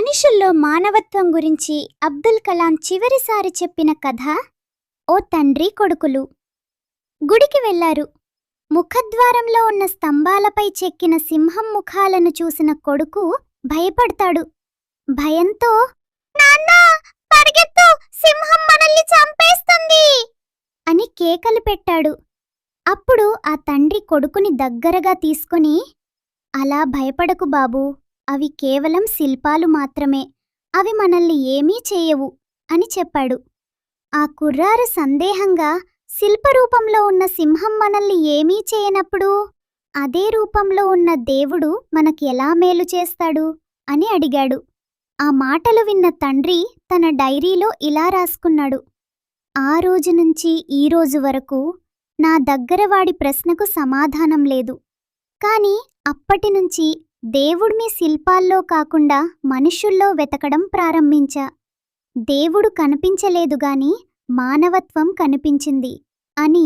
మనుషుల్లో మానవత్వం గురించి అబ్దుల్ కలాం చివరిసారి చెప్పిన కథ ఓ తండ్రి కొడుకులు. గుడికి వెళ్ళారు. ముఖద్వారంలో ఉన్న స్తంభాలపై చెక్కిన సింహం ముఖాలను చూసిన కొడుకు భయపడతాడు. భయంతో నాన్నా పరిగెత్తు! సింహం మనల్ని చంపేస్తుంది! అని కేకలు పెట్టాడు. అప్పుడు ఆ తండ్రి కొడుకుని దగ్గరగా తీసుకొని అలా భయపడకు బాబూ అవి కేవలం శిల్పాలు మాత్రమే. అవి మనల్ని ఏమీ చేయవు అని చెప్పాడు. ఆ కుర్రారు సందేహంగా శిల్పరూపంలో ఉన్న సింహం మనల్ని ఏమీ చేయనప్పుడు అదే రూపంలో ఉన్న దేవుడు మనకి ఎలా మేలు చేస్తాడు అని అడిగాడు. ఆ మాటలు విన్న తండ్రి తన డైరీలో ఇలా రాసుకున్నాడు. ఆ రోజు నుంచి ఈ రోజు వరకు నా దగ్గర వాడి ప్రశ్నకు సమాధానం లేదు. కాని అప్పటినుంచి దేవుడు మీ శిల్పాల్లో కాకుండా మనుషుల్లో వెతకడం ప్రారంభించా. దేవుడు కనిపించలేదు గాని మానవత్వం కనిపించింది అని